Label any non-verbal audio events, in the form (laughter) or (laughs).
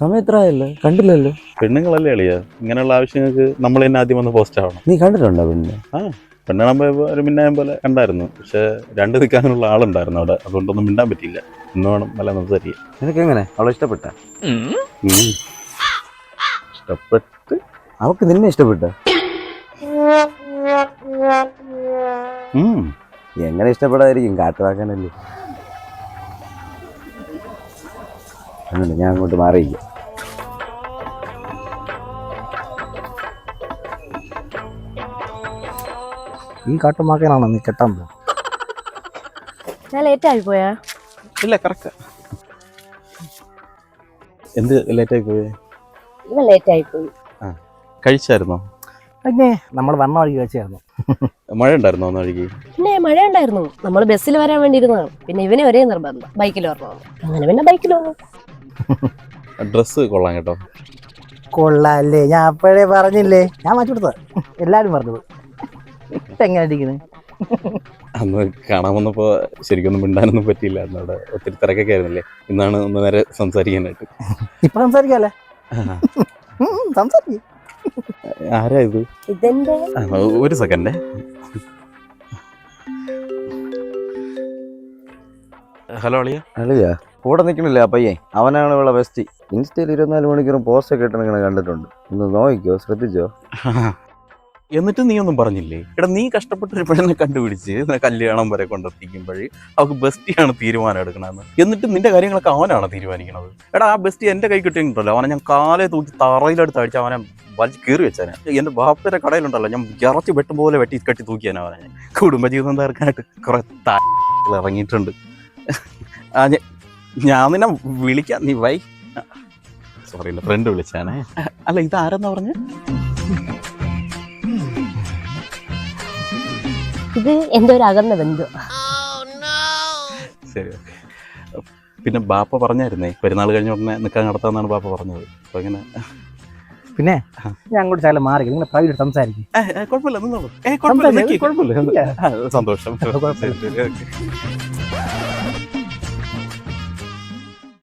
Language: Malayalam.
സമയം എത്ര ആയല്ലോ കണ്ടില്ലല്ലോ. പെണ്ണുങ്ങളല്ലേ എളിയ ഇങ്ങനെയുള്ള ആവശ്യങ്ങൾക്ക് നമ്മൾ തന്നെ ആദ്യം വന്ന് പോസ്റ്റ് ആവണം. നീ കണ്ടിട്ടുണ്ടോ പിന്നെ പെണ്ണാകുമ്പോൾ ഒരു മിന്നായം പോലെ കണ്ടായിരുന്നു. പക്ഷെ രണ്ട് നിൽക്കാനുള്ള ആളുണ്ടായിരുന്നു അവിടെ. അതുകൊണ്ടൊന്നും മിണ്ടാൻ പറ്റിയില്ല. ഇന്ന് വേണം നല്ല സംസാരിക്കാൻ നിനക്ക് എങ്ങനെ അവളെ ഇഷ്ടപ്പെട്ട. ഇഷ്ടപ്പെട്ട്. അവക്ക് നിന്നെ ഇഷ്ടപ്പെട്ട. എങ്ങനെ ഇഷ്ടപ്പെടാതിരിക്കും? കാട്ടുവാക്കാനല്ലേ. അങ്ങനെ ഞാൻ അങ്ങോട്ട് മാറിയില്ല ഈ കാട്ടുമാക്കാനാണോ നീ കെട്ടാൻ പോകും ഞാൻ ലേറ്റ് ആയി പോയാ. ഇല്ല കറക്റ്റ് എന്ത് ലേറ്റ് ആയി പോയേ? ഇന്ന് ലേറ്റ് ആയി പോയി. ആ കഴിച്ചായിരുന്നോ? പിന്നെ നമ്മൾ വണ്ണ വഴി കഴിച്ചായിരുന്നു. മഴ ഉണ്ടായിരുന്നോ അന്ന് വഴിക്ക്? പിന്നെ മഴ ഉണ്ടായിരുന്നു നമ്മൾ ബസ്സിൽ വരാൻ വേണ്ടി ഇരുന്നതാണ് പിന്നെ ഇവനെ ഒരേ നിർബന്ധം. ബൈക്കിൽ വരണം അങ്ങനെ പിന്നെ ബൈക്കിൽ വന്നു. ഡ്രസ്സ് കൊള്ളാം കേട്ടോ. കൊള്ളാല്ലേ? ഞാൻ അപ്പോഴേ പറഞ്ഞില്ലേ? ഞാൻ മാറ്റി കൊടുത്തത്. എല്ലാരും പറഞ്ഞത് ഇപ്പൊ എങ്ങനെ ഇരിക്കുന്നത് അന്ന് കാണാൻ വന്നപ്പോൾ ശരിക്കൊന്നും മിണ്ടാനൊന്നും പറ്റിയില്ല. അന്ന് അവിടെ ഒത്തിരി തിരക്കൊക്കെ ആയിരുന്നില്ലേ? ഇന്നാണ് ഒന്ന് നേരെ സംസാരിക്കാനായിട്ട്. ഇപ്പൊ സംസാരിക്കാല്ലേ? സംസാരിക്കും. ആരാ ഇത്? ആ, ഒരു സെക്കൻഡേ. ഹലോ അളിയ. അളിയാ. കൂടെ നിൽക്കണില്ലേ പയ്യൻ അവനാണ് ഇവിടെ ബെസ്റ്റ് ഇൻസ്റ്റയിൽ ഇരുപത്തിനാല് മണിക്കൂറും പോസ്റ്റ് ഒക്കെ കണ്ടിട്ടുണ്ട്. ഒന്ന് നോക്കിക്കോ ശ്രദ്ധിച്ചോ? (laughs) എന്നിട്ട് നീ ഒന്നും പറഞ്ഞില്ലേ? എടാ നീ കഷ്ടപ്പെട്ട ഒരു പെണ്ണിനെ കണ്ടുപിടിച്ച് കല്യാണം വരെ കൊണ്ടെത്തിക്കുമ്പോഴേ അവൾക്ക് ബെസ്റ്റിയാണ് തീരുമാനം എടുക്കണമെന്ന് എന്നിട്ട് നിന്റെ കാര്യങ്ങളൊക്കെ അവനാണ് തീരുമാനിക്കണത്? എടാ ആ ബെസ്റ്റ് എന്റെ കൈ കിട്ടിയിട്ടുണ്ടല്ലോ. അവനെ ഞാൻ കാലെ തൂക്കി തറയിലെടുത്ത് അടിച്ച് അവനെ വലിച്ച് കീറി വെച്ചാനെ. എന്റെ ബാപ്പയുടെ കടയിലുണ്ടല്ലോ ഞാൻ ഇറച്ചി വെട്ടും പോലെ വെട്ടി കെട്ടി തൂക്കിയാണ് അവനെ. കുടുംബജീവിതം തീർക്കാനായിട്ട് കുറെ ഇറങ്ങിയിട്ടുണ്ട്. ആ ഞാൻ നിന്നെ വിളിക്കാം. നീ വൈ. സോറി ഫ്രണ്ട് വിളിച്ചാണേ അല്ല ഇത് ആരെന്നാ പറഞ്ഞ? ഇത് എന്റെ ഒരു അകന്ന ബന്ധു. ശരി പിന്നെ ബാപ്പ പറഞ്ഞായിരുന്നേ പെരുന്നാൾ കഴിഞ്ഞ ഉടനെ നിൽക്കാൻ നടത്താന്നാണ് ബാപ്പ പറഞ്ഞത്. അപ്പൊ ഇങ്ങനെ പിന്നെ? ഞാൻ അങ്ങോട്ട് ശകലം മാറി നിങ്ങൾ പ്രൈവറ്റ് സംസാരിക്കും. കുഴപ്പമില്ല നിന്നോളൂ. കുഴപ്പമില്ല സന്തോഷം. (laughs)